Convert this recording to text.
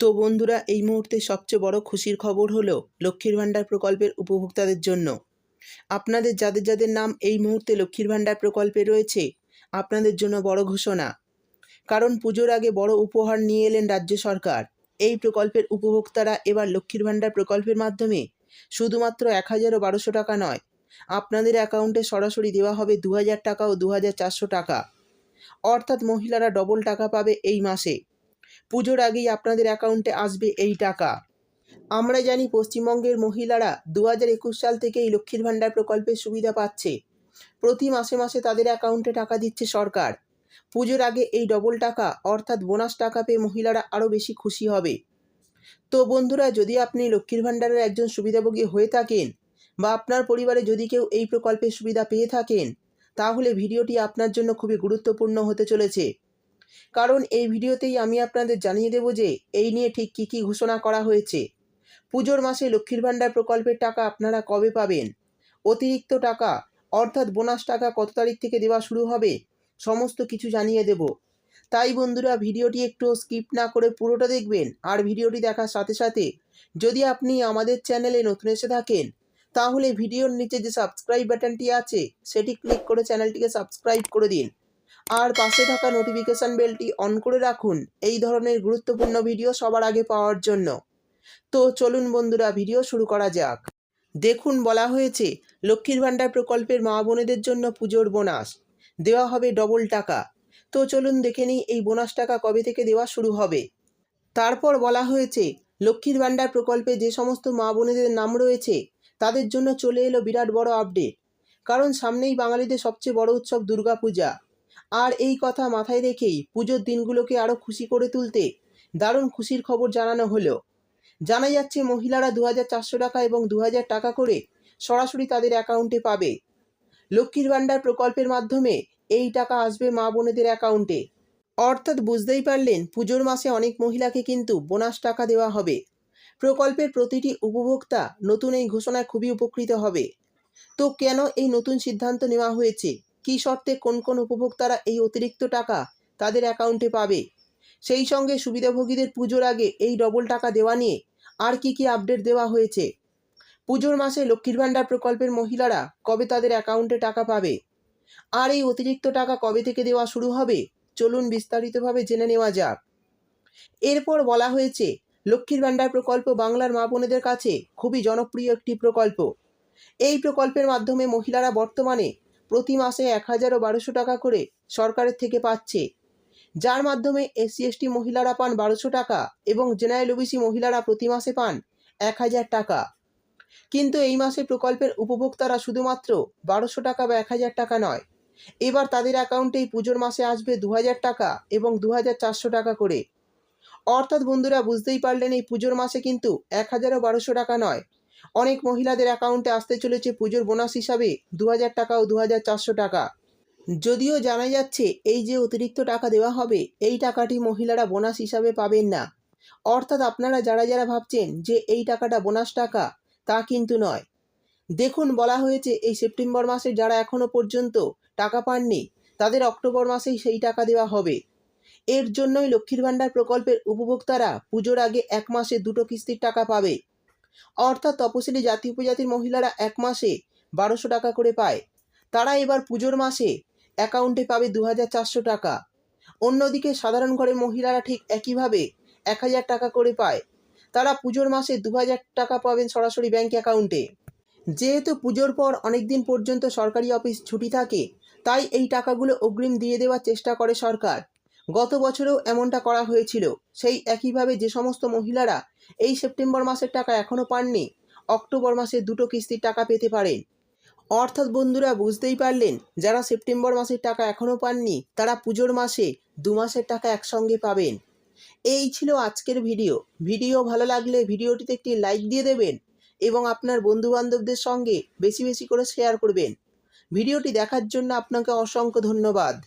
তো বন্ধুরা, এই মুহূর্তে সবচেয়ে বড় খুশির খবর হলো লক্ষ্মীর ভাণ্ডার প্রকল্পের উপভোক্তাদের জন্য। আপনাদের যাদের যাদের নাম এই মুহূর্তে লক্ষ্মীর ভাণ্ডার প্রকল্পে রয়েছে, আপনাদের জন্য বড় ঘোষণা। কারণ পুজোর আগে বড় উপহার নিয়ে এলেন রাজ্য সরকার। এই প্রকল্পের উপভোক্তারা এবার লক্ষ্মীর ভাণ্ডার প্রকল্পের মাধ্যমে শুধুমাত্র এক হাজারও বারোশো টাকা নয়, আপনাদের অ্যাকাউন্টে সরাসরি দেওয়া হবে দু হাজার টাকা ও দু হাজার চারশো টাকা। অর্থাৎ মহিলারা ডবল টাকা পাবে এই মাসে। পুজোর আগেই আপনাদের অ্যাকাউন্টে আসবে এই টাকা। আমরা জানি পশ্চিমবঙ্গের মহিলারা দু হাজার একুশ সাল থেকে এই লক্ষ্মীর ভাণ্ডার প্রকল্পের সুবিধা পাচ্ছে। প্রতি মাসে মাসে তাদের অ্যাকাউন্টে টাকা দিচ্ছে সরকার। পুজোর আগে এই ডবল টাকা, অর্থাৎ বোনাস টাকা পেয়ে মহিলারা আরও বেশি খুশি হবে। তো বন্ধুরা, যদি আপনি লক্ষ্মীর ভাণ্ডারের একজন সুবিধাভোগী হয়ে থাকেন বা আপনার পরিবারে যদি কেউ এই প্রকল্পের সুবিধা পেয়ে থাকেন, তাহলে ভিডিওটি আপনার জন্য খুবই গুরুত্বপূর্ণ হতে চলেছে। কারণ এই ভিডিওতেই আমি আপনাদের জানিয়ে দেব যে এই নিয়ে ঠিক কী কী ঘোষণা করা হয়েছে। পুজোর মাসে লক্ষ্মীর ভাণ্ডার প্রকল্পের টাকা আপনারা কবে পাবেন? অতিরিক্ত টাকা, অর্থাৎ বোনাস টাকা কত তারিখ থেকে দেওয়া শুরু হবে? সমস্ত কিছু জানিয়ে দেব। তাই বন্ধুরা, ভিডিওটি একটু স্কিপ না করে পুরোটা দেখবেন আর ভিডিওটি দেখার সাথে সাথে যদি আপনি আমাদের চ্যানেলে নতুন এসে থাকেন, তাহলে ভিডিওর নিচে যে সাবস্ক্রাইব বাটনটি আছে, সেটি ক্লিক করে চ্যানেলটিকে সাবস্ক্রাইব করে দিন। আর পাশে থাকা নোটিফিকেশান বেলটি অন করে রাখুন। এই ধরনের গুরুত্বপূর্ণ ভিডিও সবার আগে পাওয়ার জন্য। তো চলুন বন্ধুরা ভিডিও শুরু করা যাক। দেখুন, বলা হয়েছে, লক্ষ্মীর ভাণ্ডার প্রকল্পের মা বোনেদের জন্য পুজোর বোনাস দেওয়া হবে ডবল টাকা। তো চলুন দেখে নিই, এই বোনাস টাকা কবে থেকে দেওয়া শুরু হবে। তারপর বলা হয়েছে, লক্ষ্মীর ভাণ্ডার প্রকল্পে যে সমস্ত মা বোনেদের নাম রয়েছে, তাদের জন্য চলে এলো বিরাট বড় আপডেট কারণ সামনেই বাঙালিদের সবচেয়ে বড় উৎসব দুর্গাপূজা। আর এই কথা মাথায় রেখেই পুজোর দিনগুলোকে আরও খুশি করে তুলতে দারুণ খুশির খবর জানানো হলো। জানা যাচ্ছে মহিলারা দু হাজার চারশো টাকা এবং দু হাজার টাকা করে সরাসরি তাদের অ্যাকাউন্টে পাবে। লক্ষ্মীর ভাণ্ডার প্রকল্পের মাধ্যমে এই টাকা আসবে মা বোনেদের অ্যাকাউন্টে। অর্থাৎ বুঝতেই পারলেন, পুজোর মাসে অনেক মহিলাকে কিন্তু বোনাস টাকা দেওয়া হবে। প্রকল্পের প্রতিটি উপভোক্তা নতুন এই ঘোষণায় খুবই উপকৃত হবে। তো কেন এই নতুন সিদ্ধান্ত নেওয়া হয়েছে? কী শর্তে কোন কোন উপভোক্তারা এই অতিরিক্ত টাকা তাদের অ্যাকাউন্টে পাবে? সেই সঙ্গে সুবিধাভোগীদের পুজোর আগে এই ডবল টাকা দেওয়া নিয়ে আর কি কি আপডেট দেওয়া হয়েছে? পুজোর মাসে লক্ষ্মীর ভাণ্ডার প্রকল্পের মহিলারা কবে তাদের অ্যাকাউন্টে টাকা পাবে? আর এই অতিরিক্ত টাকা কবে থেকে দেওয়া শুরু হবে? চলুন বিস্তারিতভাবে জেনে নেওয়া যাক। এরপর বলা হয়েছে, লক্ষ্মীর ভাণ্ডার প্রকল্প বাংলার মা বোনেদের কাছে খুবই জনপ্রিয় একটি প্রকল্প। এই প্রকল্পের মাধ্যমে মহিলারা বর্তমানে প্রতি মাসে এক হাজার ও বারোশো টাকা করে সরকারের থেকে পাচ্ছে। যার মাধ্যমে এসসি মহিলারা পান বারোশো টাকা এবং জেনারেল ওবিসি মহিলারা প্রতি মাসে পান এক হাজার টাকা। কিন্তু এই মাসে প্রকল্পের উপভোক্তারা শুধুমাত্র বারোশো টাকা বা এক হাজার টাকা নয়, এবার তাদের অ্যাকাউন্টেই পুজোর মাসে আসবে দু হাজার টাকা এবং দু হাজার চারশো টাকা করে। অর্থাৎ বন্ধুরা, বুঝতেই পারলেন এই পুজোর মাসে কিন্তু এক হাজার ও বারোশো টাকা নয় অনেক মহিলাদের অ্যাকাউন্টে আসতে চলেছে পুজোর বোনাস হিসাবে দু হাজার টাকা ও দু হাজার চারশো টাকা। যদিও জানা যাচ্ছে এই যে অতিরিক্ত টাকা দেওয়া হবে, এই টাকাটি মহিলারা বোনাস হিসাবে পাবেন না। অর্থাৎ আপনারা যারা যারা ভাবছেন যে এই টাকাটা বোনাস টাকা, তা কিন্তু নয়। দেখুন, বলা হয়েছে এই সেপ্টেম্বর মাসে যারা এখনও পর্যন্ত টাকা পাননি, তাদের অক্টোবর মাসেই সেই টাকা দেওয়া হবে। এর জন্যই লক্ষ্মীর ভাণ্ডার প্রকল্পের উপভোক্তারা পুজোর আগে এক মাসে দুটো কিস্তির টাকা পাবে। অর্থাৎ তপশিলি জাতি উপজাতির মহিলারা এক মাসে বারোশো টাকা করে পায়। তারা এবার পুজোর মাসে অ্যাকাউন্টে পাবে দু চারশো টাকা। অন্যদিকে সাধারণ ঘরের মহিলারা ঠিক একইভাবে এক হাজার টাকা করে পায়। তারা পুজোর মাসে দু হাজার টাকা পাবেন সরাসরি ব্যাঙ্ক অ্যাকাউন্টে যেহেতু পুজোর পর অনেক দিন পর্যন্ত সরকারি অফিস ছুটি থাকে, তাই এই টাকাগুলো অগ্রিম দিয়ে দেওয়ার চেষ্টা করে সরকার। গত বছরেও এমনটা করা হয়েছিল। সেই একইভাবে যে সমস্ত মহিলারা এই সেপ্টেম্বর মাসের টাকা এখনও পাননি, অক্টোবর মাসে দুটো কিস্তির টাকা পেতে পারেন। অর্থাৎ বন্ধুরা, বুঝতেই পারলেন, যারা সেপ্টেম্বর মাসের টাকা এখনও পাননি, তারা পুজোর মাসে দু মাসের টাকা একসঙ্গে পাবেন। এই ছিল আজকের ভিডিও। ভিডিও ভালো লাগলে ভিডিওটিতে একটি লাইক দিয়ে দেবেন এবং আপনার বন্ধুবান্ধবদের সঙ্গে বেশি বেশি করে শেয়ার করবেন। ভিডিওটি দেখার জন্য আপনাকে অসংখ্য ধন্যবাদ।